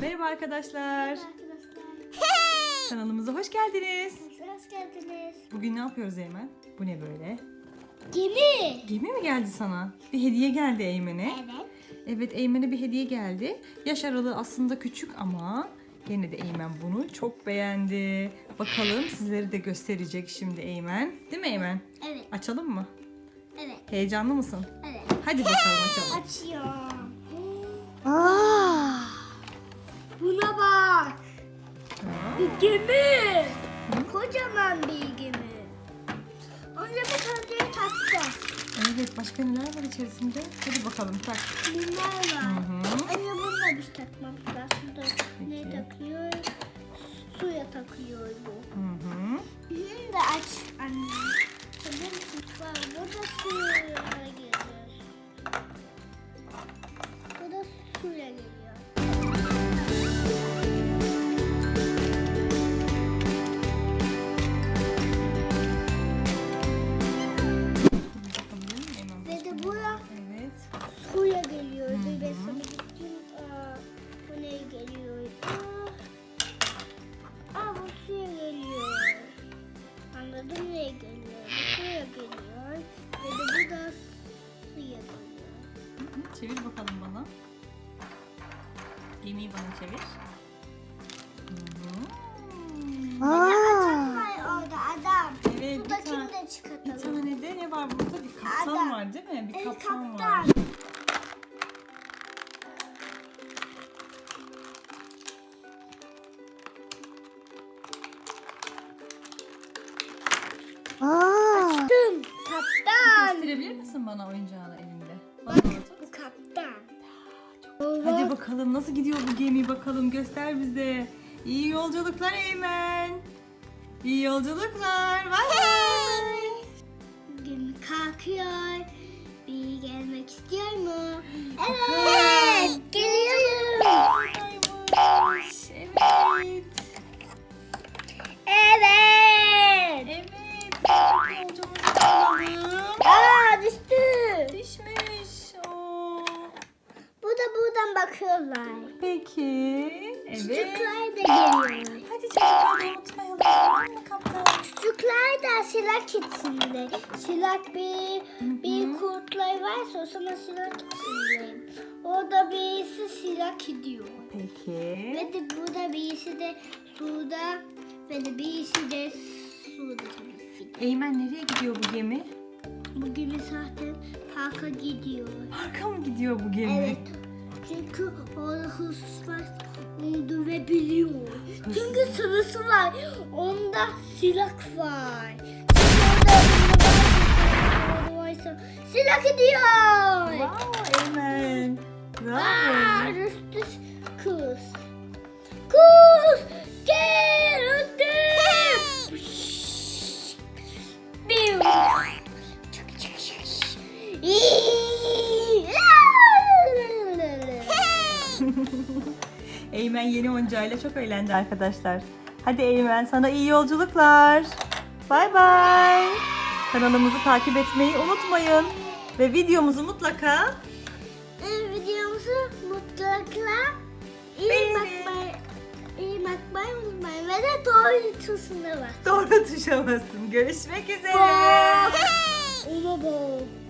Merhaba arkadaşlar. Arkadaşlar. Kanalımıza hoş geldiniz. Hoş geldiniz. Bugün ne yapıyoruz Eymen? Bu ne böyle? Gemi. Gemi mi geldi sana? Bir hediye geldi Eymen'e. Evet. Evet Eymen'e bir hediye geldi. Yaş aralığı aslında küçük ama yine de Eymen bunu çok beğendi. Bakalım sizleri de gösterecek şimdi Eymen. Değil mi Eymen? Evet. Açalım mı? Evet. Heyecanlı mısın? Evet. Hadi bakalım açalım. Açıyorum. Aa, buna bak. Bir gemi. Kocaman bir gemi. Önce bir tane takacağız. Evet başka neler var içerisinde? Hadi bakalım tak. Bunlar Hı var. hı. Anne bunu da biz takmamız lazım. Da Ne takıyor? Suya takıyor bu. Hı hı. Bunu da aç anne. Hazır mısın? Bak burada suya Çevir bakalım bana. Gemiyi bana çevir. Hı hı. Adam var orada adam. Evet, bir Sudakini tane- de Bir çıkartalım. tane de ne var burada? Bir kaptan Adam. var değil mi? Bir Evet, kaptan var. kaptan. Açtım. Kaptan. Gösterebilir misin bana oyuncağını elinde? Hadi bakalım nasıl gidiyor bu gemi bakalım göster bize. İyi yolculuklar Eymen. İyi yolculuklar. Bay bay. Gün kalkıyor. Bir gelmek istiyor mu? Evet. Geliyorum. Buradaymış. Evet. Evet. Evet. Yolcumuzu alalım. Aa Buradan bakıyorlar. Peki. Evet. Çocuklar da geliyor. Hadi çocuklar da unutmayalım. Tamam mı kaptan? Çocuklar da silak içinde. Silak bir bir kurtlar varsa o sana silak içinde. Orada birisi silak gidiyor. Peki. Ve de burada birisi de suda ve de birisi de suda. Eymen nereye gidiyor bu gemi? Bu gemi zaten parka gidiyor. Parka mı gidiyor bu gemi? Evet. Çünkü orada hırsız var. Dövebiliyor. Çünkü sırası var. Onda silah var. Silah gidiyor. Wow. Aa, Bravo. kız. Kız Eymen yeni oyuncağıyla çok eğlendi arkadaşlar. Hadi Eymen sana iyi yolculuklar. Bay bay. Kanalımızı takip etmeyi unutmayın. Ve videomuzu mutlaka Videomuzu mutlaka iyi bakmayı, iyi bakmayı unutmayın. Ve de doğru tuşuna bas. doğru tuşa basın. Görüşmek üzere. Bye.